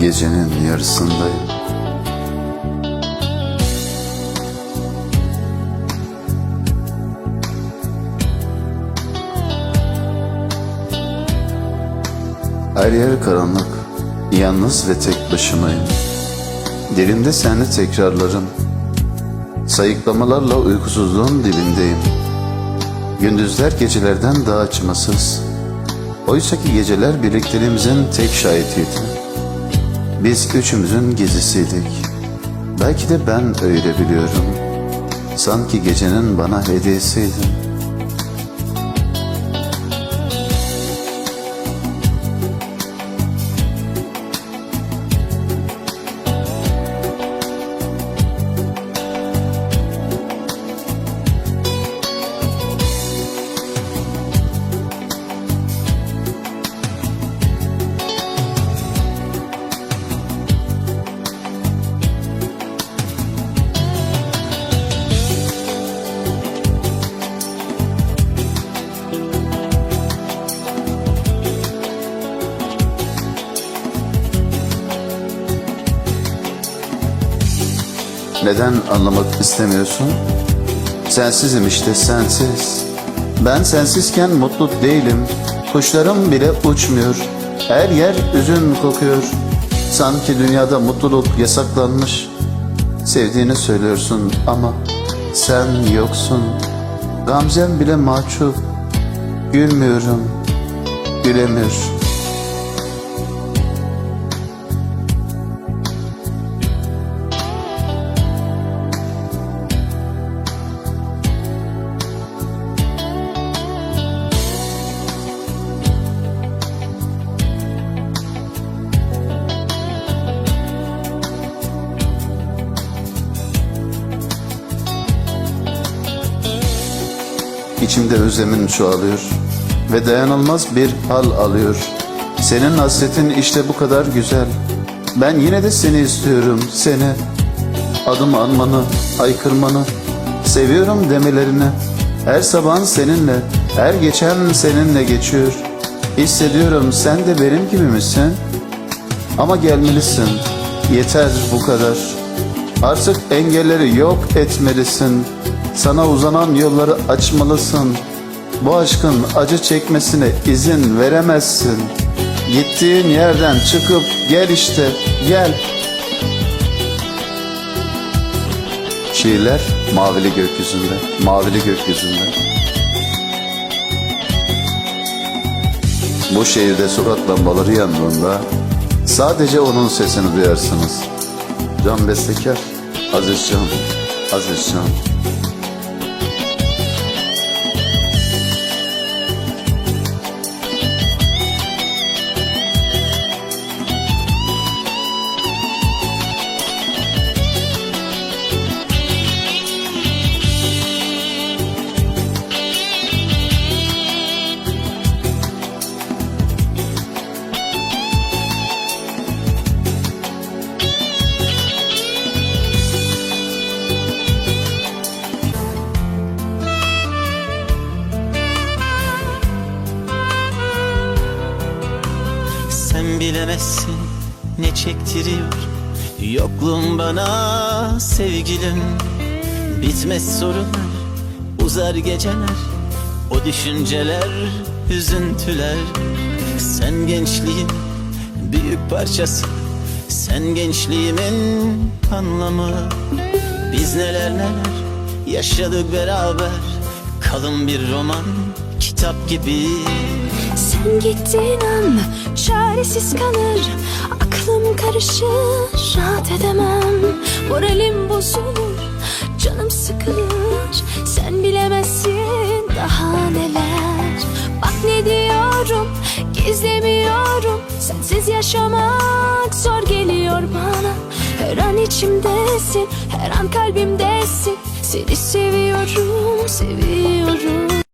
gecenin yarısındayım. Her yer karanlık, yalnız ve tek başımayım. Dilimde senli tekrarlarım, sayıklamalarla uykusuzluğun dibindeyim. Gündüzler gecelerden daha acımasız. Oysa ki geceler birlikteliğimizin tek şahitiydi. Biz üçümüzün gezisiydik. Belki de ben öyle biliyorum. Sanki gecenin bana hediyesiydin. Neden anlamak istemiyorsun? Sensizim işte sensiz. Ben sensizken mutlu değilim. Kuşlarım bile uçmuyor. Her yer üzün kokuyor. Sanki dünyada mutluluk yasaklanmış. Sevdiğini söylüyorsun ama sen yoksun. Gamzem bile mahcup. Gülmüyorum. Gülemiyor. İçimde özlemin çoğalıyor ve dayanılmaz bir hal alıyor. Senin hasretin işte bu kadar güzel. Ben yine de seni istiyorum, seni. Adım anmanı, haykırmanı, seviyorum demelerini. Her sabahın seninle, her geçen seninle geçiyor. Hissediyorum sen de benim gibi misin? Ama gelmelisin. Yeter bu kadar. Artık engelleri yok etmelisin. Sana uzanan yolları açmalısın. Bu aşkın acı çekmesine izin veremezsin. Gittiğin yerden çıkıp gel işte, gel. Şiirler mavili gökyüzünde, mavili gökyüzünde. Bu şehirde sokak lambaları yandığında sadece onun sesini duyarsınız. Can Bestekar, Aziz Can, Aziz Can. Bilemezsin ne çektiriyor. Yokluğun bana sevgilim. Bitmez sorunlar Uzar geceler. O düşünceler Hüzüntüler Sen gençliğin Büyük parçası. Sen gençliğimin anlamı. Biz neler neler Yaşadık beraber. Kalın bir roman Kitap gibi Sen gittiğin an çaresiz kalır. Aklım karışır rahat edemem. Moralim bozulur canım sıkılır. Sen bilemezsin daha neler. Bak ne diyorum gizlemiyorum. Sensiz yaşamak zor geliyor bana. Her an içimdesin her an kalbimdesin. Seni seviyorum seviyorum